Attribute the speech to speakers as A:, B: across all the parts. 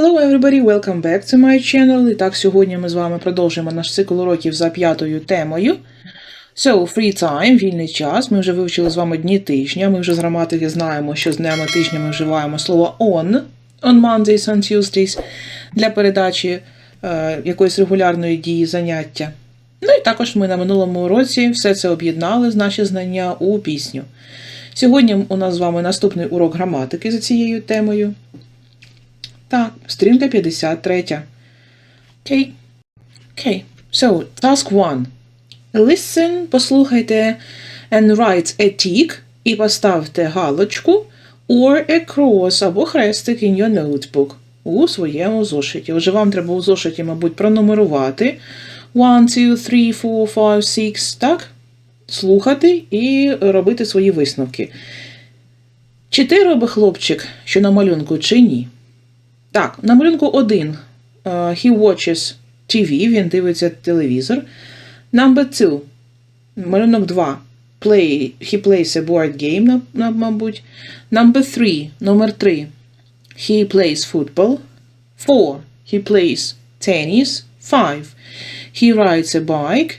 A: Hello everybody, welcome back to my channel. І так, сьогодні ми з вами продовжуємо наш цикл уроків за п'ятою темою. So, free time, вільний час. Ми вже вивчили з вами дні тижня. Ми вже з граматики знаємо, що з днями тижня ми вживаємо слово on, on Mondays, on Tuesdays, для передачі е, якоїсь регулярної дії заняття. Ну і також ми на минулому уроці все це об'єднали наші знання у пісню. Сьогодні у нас з вами наступний урок граматики за цією темою. Так, сторінка 53. Окей. Окей. So, task 1. Listen, послухайте and write a tick і поставте галочку or a cross або хрестик in your notebook у своєму зошиті. Отже, вам треба у зошиті, мабуть, пронумерувати 1, 2, 3, 4, 5, 6, так? Слухати і робити свої висновки. Чи ти робить хлопчик, що на малюнку, чи ні? Так, на малюнку один. Uh, he watches TV, він дивиться телевізор. Number two. Малюнок 2. Play, he plays a board game, мабуть. Number three. Номер 3. He plays football. Four. He plays tennis. Five. He rides a bike.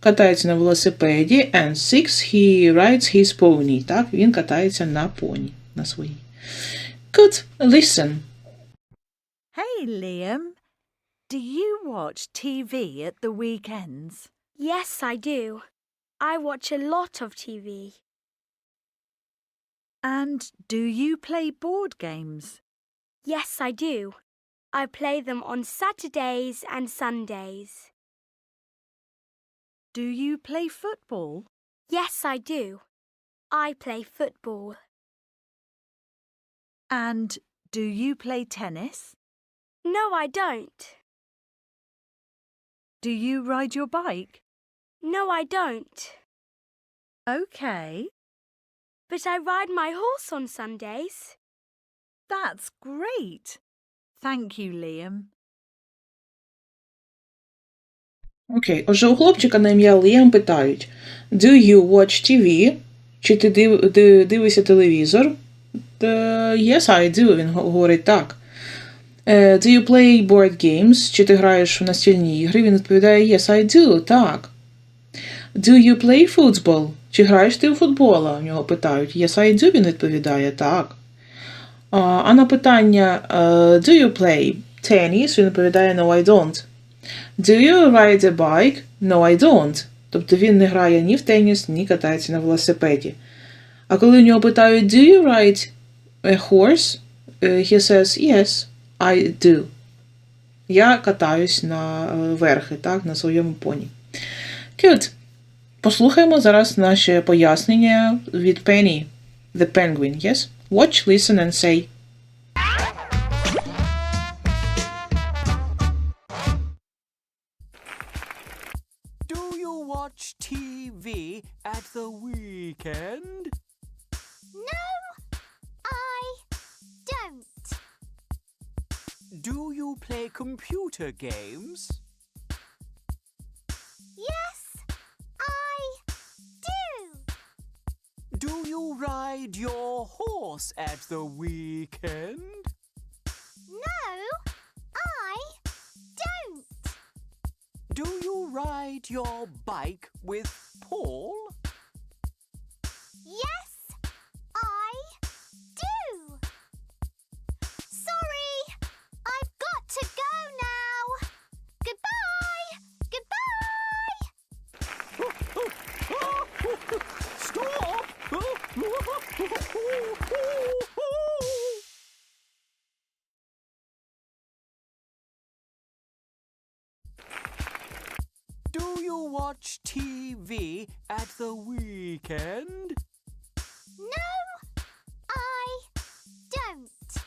A: Катається на велосипеді. And six. He rides his pony. Так, він катається на поні. На своїй. Good. Listen.
B: Hey, Liam. Do you watch TV at the weekends?
C: Yes, I do. I watch a lot of TV.
B: And do you play board games?
C: Yes, I do. I play them on Saturdays and Sundays.
B: Do you play football?
C: Yes, I do. I play football.
B: And do you play tennis?
C: No, I don't.
B: Do you ride your bike?
C: No, I don't.
B: Okay,
C: But I ride my horse on Sundays.
B: that's great. Thank you, Liam.
A: Окей, отже, у хлопчика на ім'я Ліам питають: Do you watch TV? Чи ти див, ди- дивишся телевізор? Е, Yes, I do, він го- говорить так. Е, Do you play board games? Чи ти граєш в настільні ігри? Він відповідає Yes, I do, так. Do you play football? Чи граєш ти у футбола? У нього питають. Yes, I do, він відповідає так. А, на питання е, Do you play tennis? Він відповідає No, I don't. Do you ride a bike? No, I don't. Тобто він не грає ні в теніс, ні катається на велосипеді. А коли у нього питають Do you ride a horse? е, He says Yes, I do. Я катаюсь на е, верхи, так, на своєму поні. Good. Послухаємо зараз наше пояснення від Penny. The Penguin, yes? Watch, listen and say.
D: Do you watch TV at the weekend?
E: No, I don't.
D: Do you play computer games?
E: Yes, I do.
D: Do you ride your horse at the weekend?
E: No, I don't.
D: Do you ride your bike with Paul?
E: Yes, Do
D: you watch TV at the weekend?
E: No, I don't.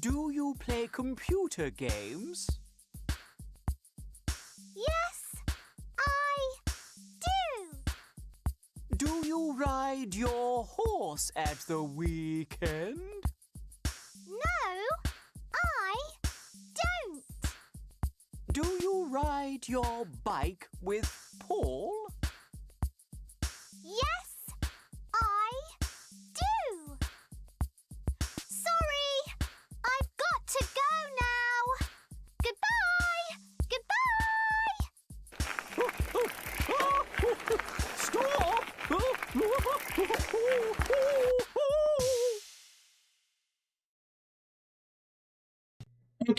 D: Do you play computer games?
E: Yes, I do.
D: Do you ride your horse at the weekend? Ride your bike with Paul?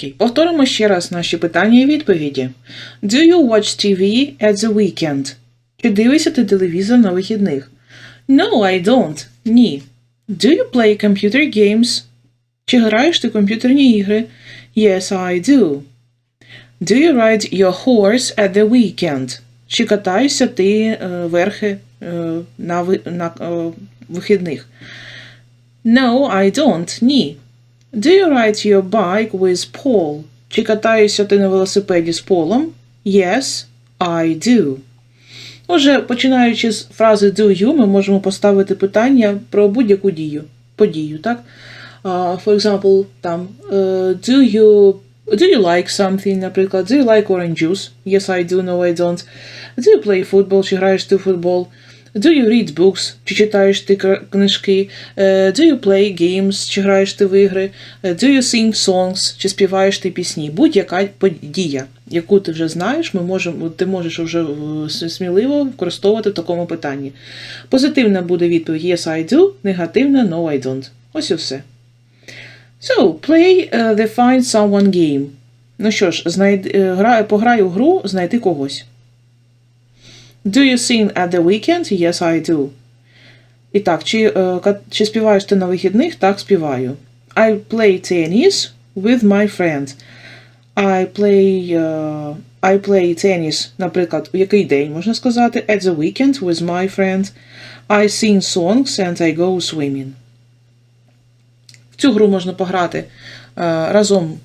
A: Окей, повторимо ще раз наші питання і відповіді. Do you watch TV at the weekend? Чи дивишся ти телевізор на вихідних? No, I don't. Ні. Do you play computer games? Чи граєш ти комп'ютерні ігри? Yes, I do. Do you ride your horse at the weekend? Чи катаєшся ти е, верхи е, на, е, вихідних? No, I don't. Ні. Do you ride your bike with Paul? Чи катаєшся ти на велосипеді з Полом? Yes, I do. Отже, починаючи з фрази do you, ми можемо поставити питання про будь-яку дію? Uh, for example, там uh, do you do you like something, наприклад, do you like orange juice? Yes, I do, no, I don't. Do you play football? Чи граєш ти в футбол? Do you read books? Чи читаєш ти книжки? Е, Do you play games? Чи граєш ти в ігри? Е, Do you sing songs? Чи співаєш ти пісні? Будь-яка подія, яку ти вже знаєш, ми можемо, ти можеш вже е, сміливо використовувати в такому питанні. Позитивна буде відповідь Yes, I do, негативна No, I don't. Ось і все. So, play the find someone game. Ну що ж, знайди, пограй у гру, знайти когось. Do you sing at the weekend? Yes, I do. І так, чи, е, чи співаєш ти на вихідних? Так, співаю. I play tennis with my friend. I play, е, I play tennis, наприклад, у який день можна сказати? At the weekend with my friend. I sing songs and I go swimming. В цю гру можна пограти е, разом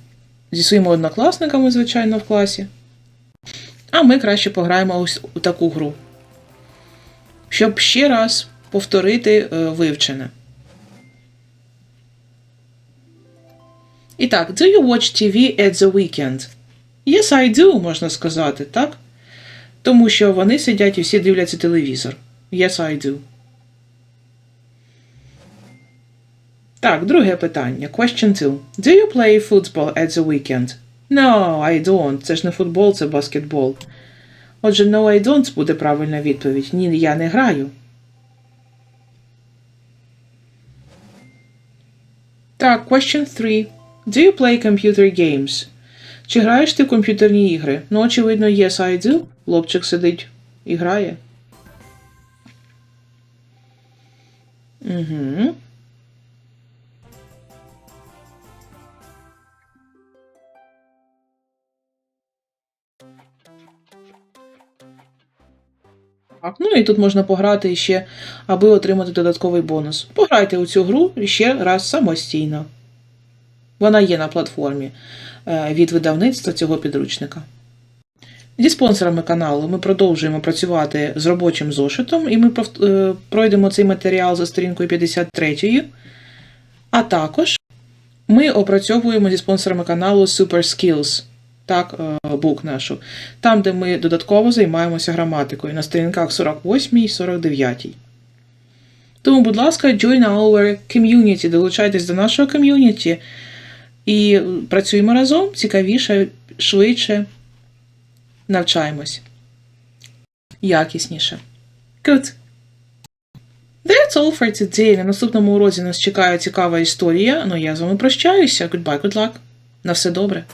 A: зі своїми однокласниками, звичайно, в класі. А ми краще пограємо ось у таку гру. Щоб ще раз повторити е, вивчене. І так, do you watch TV at the weekend? Yes, I do, можна сказати, так? Тому що вони сидять і всі дивляться телевізор. Yes, I do. Так, друге питання. Question 2. Do you play football at the weekend? No, I don't. Це ж не футбол, це баскетбол. Отже, no, I don't буде правильна відповідь. Ні, я не граю. Так, question 3. Do you play computer games? Чи граєш ти в комп'ютерні ігри? Ну, очевидно, yes, I do. Хлопчик сидить і грає. Угу. Так, ну і тут можна пограти ще, аби отримати додатковий бонус. Пограйте у цю гру ще раз самостійно. Вона є на платформі е, від видавництва цього підручника. Зі спонсорами каналу ми продовжуємо працювати з робочим зошитом, і ми е, пройдемо цей матеріал за сторінкою 53. А також ми опрацьовуємо зі спонсорами каналу Super Skills, так, е, бук нашу, там, де ми додатково займаємося граматикою на сторінках 48 і 49. Тому, будь ласка, join our community, долучайтесь до нашого ком'юніті і працюємо разом цікавіше, швидше, навчаємось. Якісніше. Good. That's all for today. На наступному уроці нас чекає цікава історія. Ну я з вами прощаюся. Goodbye, good luck. На все добре.